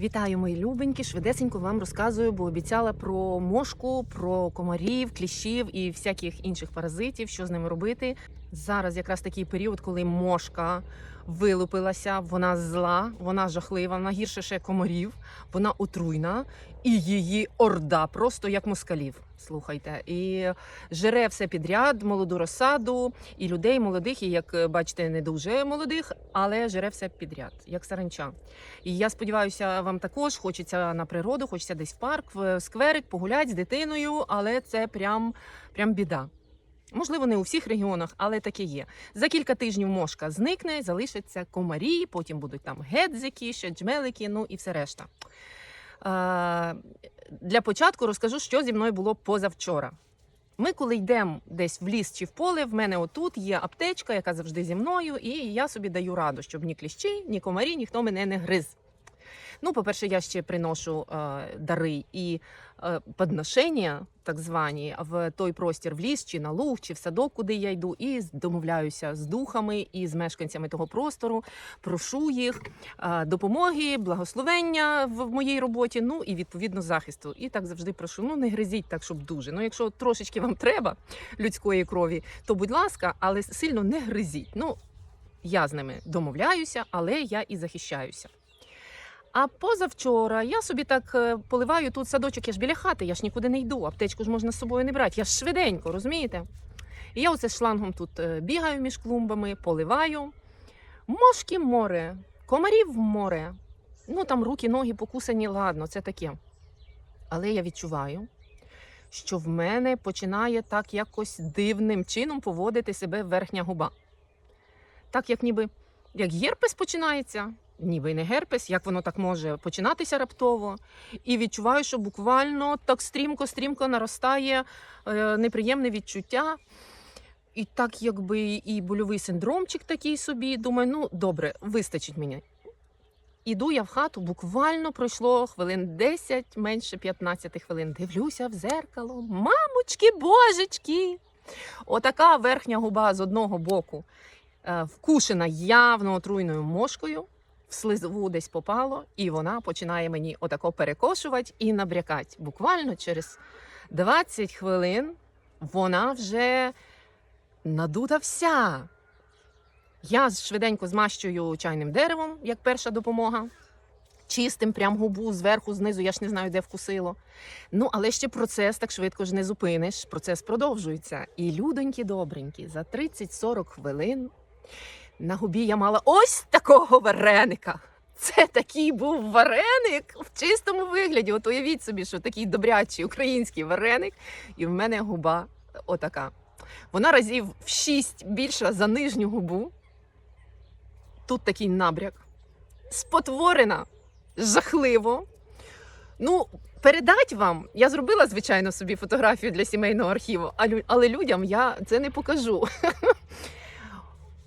Вітаю, мої любенькі. Швидесенько вам розказую, бо обіцяла про мошку, про комарів, кліщів і всяких інших паразитів, що з ними робити. Зараз якраз такий період, коли мошка вилупилася, вона зла, вона жахлива, вона гірше ще комарів, вона отруйна, і її орда просто як москалів. Слухайте, і жере все підряд, молоду розсаду, і людей молодих, і як е, бачите, не дуже молодих, але жере все підряд, як саранча. І я сподіваюся, вам також хочеться на природу, хочеться десь в парк, в скверик, погуляти з дитиною, але це прям, прям біда. Можливо, не у всіх регіонах, але таке є. За кілька тижнів мошка зникне, залишаться комарі, потім будуть там гедзики, ще джмелики, ну і все решта. Е, для початку розкажу, що зі мною було позавчора. Ми, коли йдемо десь в ліс чи в поле, в мене отут є аптечка, яка завжди зі мною, і я собі даю раду, щоб ні кліщі, ні комарі, ніхто мене не гриз. Ну, по-перше, я ще приношу е, дари і е, подношення, так звані, в той простір в ліс, чи на луг, чи в садок, куди я йду, і домовляюся з духами і з мешканцями того простору, прошу їх е, допомоги, благословення в, моїй роботі, ну і відповідно захисту. І так завжди прошу. Ну не гризіть так, щоб дуже. Ну, якщо трошечки вам треба людської крові, то будь ласка, але сильно не гризіть. Ну, я з ними домовляюся, але я і захищаюся. А позавчора я собі так е, поливаю тут садочок, я ж біля хати, я ж нікуди не йду, аптечку ж можна з собою не брати. Я ж швиденько, розумієте? І я оце шлангом тут е, бігаю між клумбами, поливаю. Мошки море, комарів море. Ну там руки, ноги покусані, ладно, це таке. Але я відчуваю, що в мене починає так якось дивним чином поводити себе верхня губа. Так, як ніби як герпес починається, ніби не герпес, як воно так може починатися раптово. І відчуваю, що буквально так стрімко-стрімко наростає е, неприємне відчуття. І так, якби і больовий синдромчик такий собі. Думаю, ну добре, вистачить мені. Іду я в хату, буквально пройшло хвилин 10, менше 15 хвилин. Дивлюся в зеркало. Мамочки, божечки! Отака верхня губа з одного боку е, вкушена явно отруйною мошкою, в слизову десь попало, і вона починає мені отако перекошувати і набрякати. Буквально через 20 хвилин вона вже надута вся. Я швиденько змащую чайним деревом, як перша допомога. Чистим прям губу зверху, знизу, я ж не знаю, де вкусило. Ну, але ще процес так швидко ж не зупиниш. Процес продовжується. І людонькі добренькі, за 30-40 хвилин на губі я мала ось такого вареника. Це такий був вареник в чистому вигляді. От уявіть собі, що такий добрячий український вареник, і в мене губа отака. Вона разів в шість більша за нижню губу. Тут такий набряк. Спотворена жахливо. Ну, передать вам. Я зробила, звичайно, собі фотографію для сімейного архіву, але людям я це не покажу.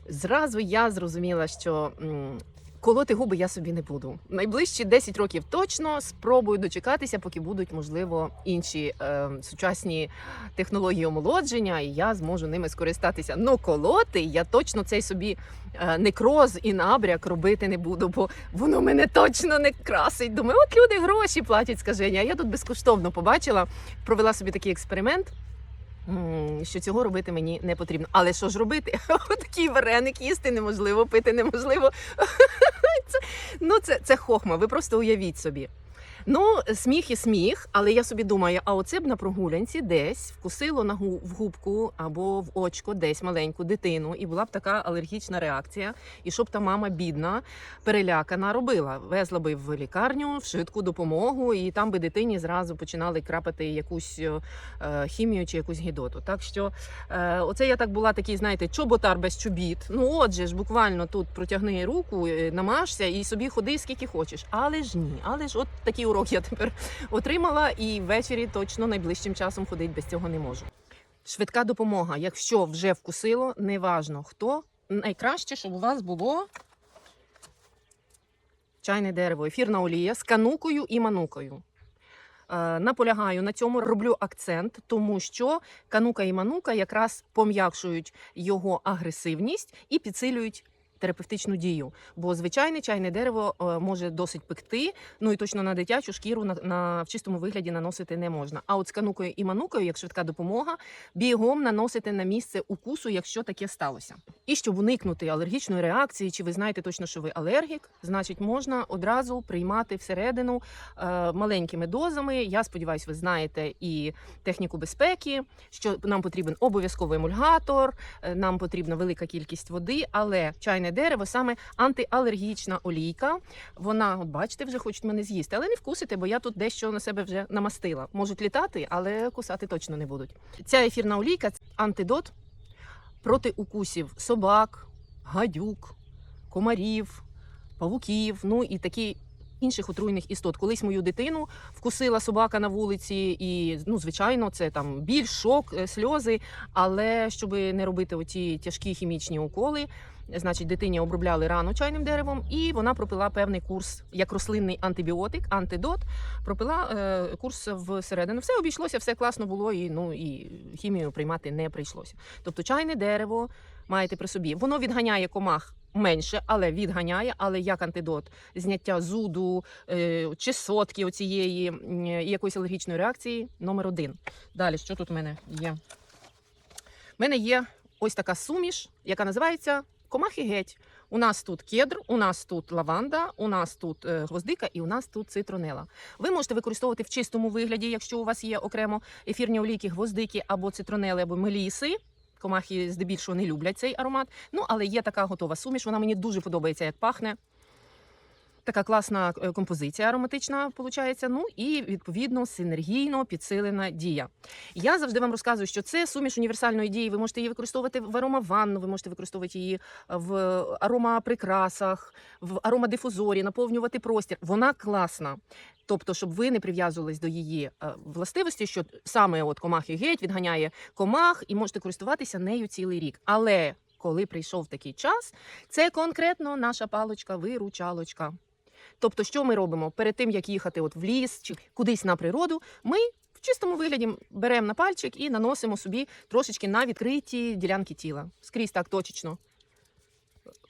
Зразу я зрозуміла, що колоти губи я собі не буду. Найближчі 10 років точно спробую дочекатися, поки будуть, можливо, інші е, сучасні технології омолодження, і я зможу ними скористатися. Ну, колоти я точно цей собі е, некроз і набряк робити не буду, бо воно мене точно не красить. Думаю, от люди гроші платять скаження. Я тут безкоштовно побачила, провела собі такий експеримент. Що цього робити мені не потрібно. Але що ж робити? Такий вареник їсти неможливо, пити неможливо. Ну, це, це хохма, ви просто уявіть собі. Ну, сміх і сміх, але я собі думаю, а оце б на прогулянці десь вкусило на гу- в губку або в очко десь маленьку дитину, і була б така алергічна реакція. І щоб та мама бідна, перелякана робила, везла би в лікарню, в швидку допомогу, і там би дитині зразу починали крапати якусь е, е, хімію чи якусь гідоту. Так що е, оце я так була такий, знаєте, чоботар без чобіт. Ну отже ж, буквально тут протягни руку, е, намажся і собі ходи скільки хочеш. Але ж ні, але ж от такий урок я тепер отримала, і ввечері точно найближчим часом ходити без цього не можу. Швидка допомога. Якщо вже вкусило, неважно хто. Найкраще, щоб у вас було чайне дерево, ефірна олія з канукою і манукою. Е, наполягаю на цьому, роблю акцент, тому що канука і манука якраз пом'якшують його агресивність і підсилюють терапевтичну дію. Бо звичайне чайне дерево е, може досить пекти, ну і точно на дитячу шкіру на, на в чистому вигляді наносити не можна. А от з канукою і манукою, як швидка допомога, бігом наносити на місце укусу, якщо таке сталося. І щоб уникнути алергічної реакції, чи ви знаєте точно, що ви алергік, значить можна одразу приймати всередину е, маленькими дозами. Я сподіваюся, ви знаєте і техніку безпеки, що нам потрібен обов'язковий емульгатор, е, нам потрібна велика кількість води, але чайне дерево саме антиалергічна олійка. Вона, от бачите, вже хочуть мене з'їсти, але не вкусите, бо я тут дещо на себе вже намастила. Можуть літати, але кусати точно не будуть. Ця ефірна олійка антидот проти укусів собак, гадюк, комарів, павуків, ну і такі. Інших отруйних істот. Колись мою дитину вкусила собака на вулиці, і ну, звичайно, це там біль, шок, е, сльози. Але щоб не робити оті тяжкі хімічні уколи, значить, дитині обробляли рану чайним деревом, і вона пропила певний курс як рослинний антибіотик, антидот. Пропила е, курс всередину. Все обійшлося, все класно було, і ну і хімію приймати не прийшлося. Тобто чайне дерево маєте при собі. Воно відганяє комах. Менше, але відганяє, але як антидот зняття зуду, е, чесотки оцієї якоїсь алергічної реакції номер один. Далі, що тут у мене є? У мене є ось така суміш, яка називається комахи геть. У нас тут кедр, у нас тут лаванда, у нас тут е, гвоздика і у нас тут цитронела. Ви можете використовувати в чистому вигляді, якщо у вас є окремо ефірні олійки, гвоздики або цитронели, або меліси. Комахи здебільшого не люблять цей аромат. Ну, але є така готова суміш. Вона мені дуже подобається, як пахне. Така класна е, композиція ароматична виходить. Ну і відповідно синергійно підсилена дія. Я завжди вам розказую, що це суміш універсальної дії. Ви можете її використовувати в аромаванну, ви можете використовувати її в аромаприкрасах, в аромадифузорі, наповнювати простір. Вона класна. Тобто, щоб ви не прив'язувались до її е, властивості, що саме от комахи геть відганяє комах, і можете користуватися нею цілий рік. Але коли прийшов такий час, це конкретно наша паличка-виручалочка. Тобто, що ми робимо перед тим, як їхати от в ліс чи кудись на природу, ми в чистому вигляді беремо на пальчик і наносимо собі трошечки на відкриті ділянки тіла. Скрізь так точечно.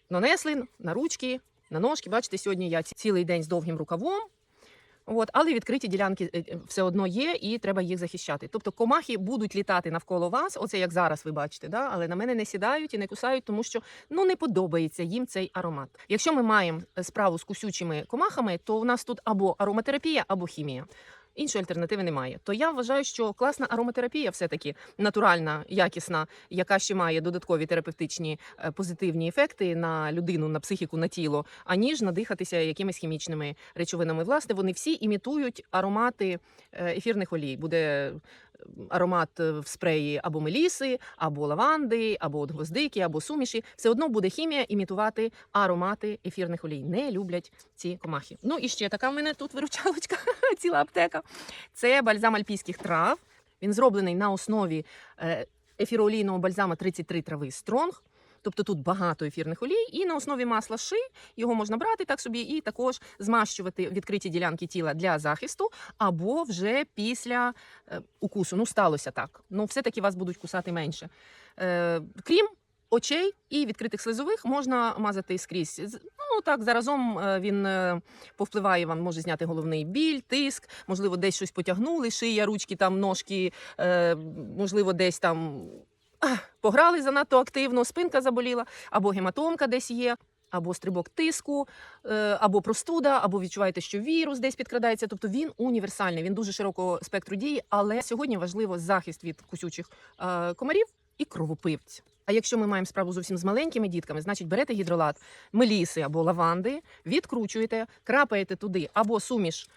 Нанесли на ручки, на ножки. Бачите, сьогодні я цілий день з довгим рукавом. От, але відкриті ділянки е, е, все одно є, і треба їх захищати. Тобто комахи будуть літати навколо вас, оце як зараз ви бачите, да? але на мене не сідають і не кусають, тому що ну не подобається їм цей аромат. Якщо ми маємо е, справу з кусючими комахами, то у нас тут або ароматерапія, або хімія. Іншої альтернативи немає. То я вважаю, що класна ароматерапія, все таки натуральна, якісна, яка ще має додаткові терапевтичні е, позитивні ефекти на людину, на психіку, на тіло, аніж надихатися якимись хімічними речовинами. Власне, вони всі імітують аромати е, ефірних олій. Буде аромат е, в спреї або меліси, або лаванди, або от гвоздики, або суміші. Все одно буде хімія імітувати аромати ефірних олій. Не люблять ці комахи. Ну і ще така в мене тут виручалочка, ціла аптека. Це бальзам альпійських трав. Він зроблений на основі е, ефіроолійного бальзама 33 трави Стронг. Тобто тут багато ефірних олій, і на основі масла ши його можна брати так собі, і також змащувати відкриті ділянки тіла для захисту, або вже після е, укусу. Ну, сталося так. Ну, все-таки вас будуть кусати менше. Е, крім очей і відкритих слизових можна мазати скрізь. Ну так, заразом е, він е, повпливає вам, може зняти головний біль, тиск, можливо, десь щось потягнули, шия, ручки, там, ножки, можливо, десь там пограли занадто активно, спинка заболіла, або гематомка десь є. Або стрибок тиску, е, або простуда, або відчуваєте, що вірус десь підкрадається. Тобто він універсальний, він дуже широкого спектру дії, але сьогодні важливо захист від кусючих е, комарів і кровопивць. А якщо ми маємо справу зовсім з маленькими дітками, значить берете гідролат меліси або лаванди, відкручуєте, крапаєте туди або суміш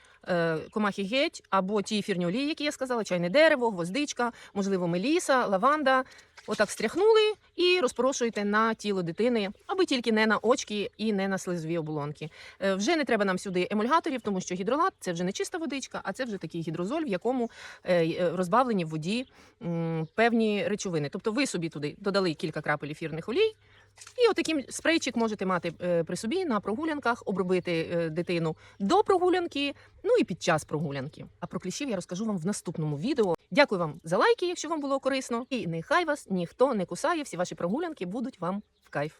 комахи геть, або ті ефірні олії, які я сказала, чайне дерево, гвоздичка, можливо, меліса, лаванда. Отак стряхнули і розпорошуєте на тіло дитини, аби тільки не на очки і не на слизові оболонки. Е, Вже не треба нам сюди емульгаторів, тому що гідролат це вже не чиста водичка, а це вже такий гідрозоль, в якому е, е, розбавлені в воді певні речовини. Тобто ви собі туди додали кілька крапель ефірних олій. І отаким спрейчик можете мати е, при собі на прогулянках, обробити е, дитину до прогулянки, ну і під час прогулянки. А про кліщів я розкажу вам в наступному відео. Дякую вам за лайки, якщо вам було корисно. І нехай вас ніхто не кусає, всі ваші прогулянки будуть вам в кайф.